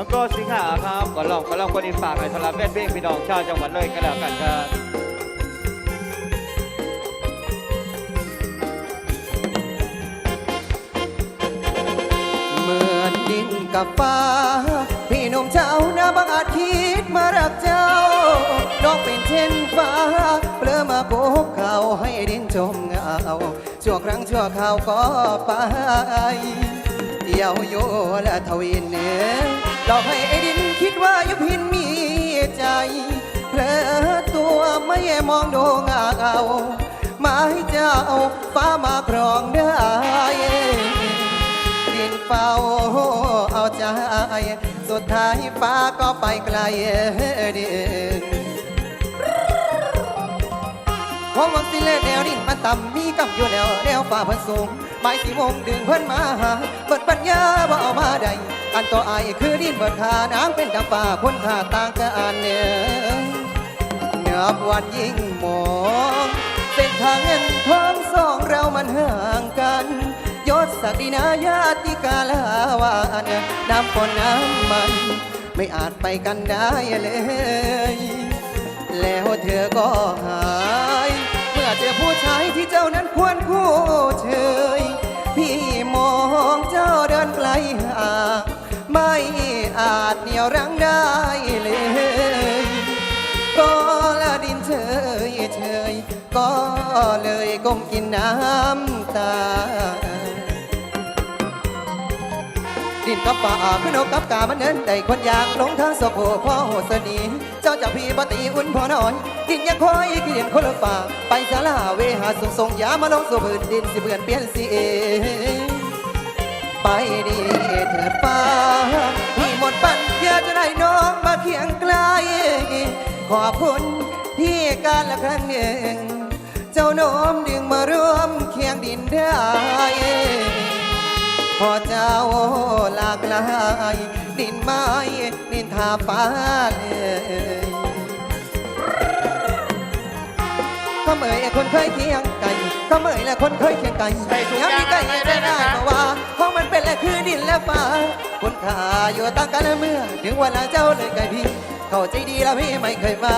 น้องโก้สิงหาครับก่อนลองก่อนลองคนอินฝากให้สำหรับแฟนเพลงพี่น้องชาวจังหวัดเลยก็แล้วกันครับเหมือนดินกับฟ้า พี่หนุ่มเจ้าหน้าบังอาจคิดมารักเจ้า น้องเป็นเช่นฟ้าเปลือมาโกกเขาให้ดินจมเงาชั่วครั้งชั่วคราวก็ไปเดี่ยวโยและทวินเนื้อ หลอกให้ไอ้ดินคิดว่ายุพินมีใจเพลอตัวไม่มองดูเงาหมายเจ้าฟ้ามาครองได้ดินเฝ้าเอาใจ สุดท้ายฟ้าก็ไปไกลดินความหวังสิเลแนวดินมันต่ำมีกำอยู่แล้วแนวฟ้าเพิ่นสูง หมายสิโมงดึงเพิ่นมาหาเบิดปัญญาบ่าเอามาได้อันต่ออายคือดินเบิดขานางเป็นดังฟ้าพ้นคาต่างกันเนี่ยนับวันยิ่งมองเส้นทางเงินทองสองเรามันห่างกันยศศักดินาญาติกาลาวานน้ำฝนน้ำมัน ไม่อาจไปกันได้เลย แล้วเธอก็หาย เมื่อเจอผู้ชายที่เจ้านั้นควรคู่ พี่มองเจ้าเดินไกลห่างไม่อาจเหนี่ยวรั้งได้เลยก็ละดินเฉยเฉยก็เลยก้มกินน้ำตา ดินกับป่าขึ้นนกกับกามันเนินได้คนอยากหลงทางสกโหพ่อโหสนีเจ้าจะพี่ปฏิอุ่นพอน้อนดินยังคอยกินคนละฝ่าไปสาลาเวหาส่งส่งยามาลงสู่พื้นดินสิเบื่อนเปลี่ยนสิเอไปดีเถิดฟ้าที่หมดปัญญาจะได้น้องมาเคียงไกลขอบคุณที่การละครั้งหนึ่งเจ้าโน้มดึงมาร่วมเคียงดินได้ พอเจ้าหลากหลายดินไม้ดินทาฟ้าเลยข้าเมยคนเคยเคียงไก่ข้าเมยและคนเคยเคียงไก่ใส่ถุงย้ำที่ไก่ยได้ได้วยนะได้คะเพราะว่าของมันเป็นและคือดินและฟ้าคุณค่าอยู่ต่างกันเมื่อ ถึงเวลาเจ้าเลยไก่พี่ เข้าใจดีแล้วพี่ไม่เคยมา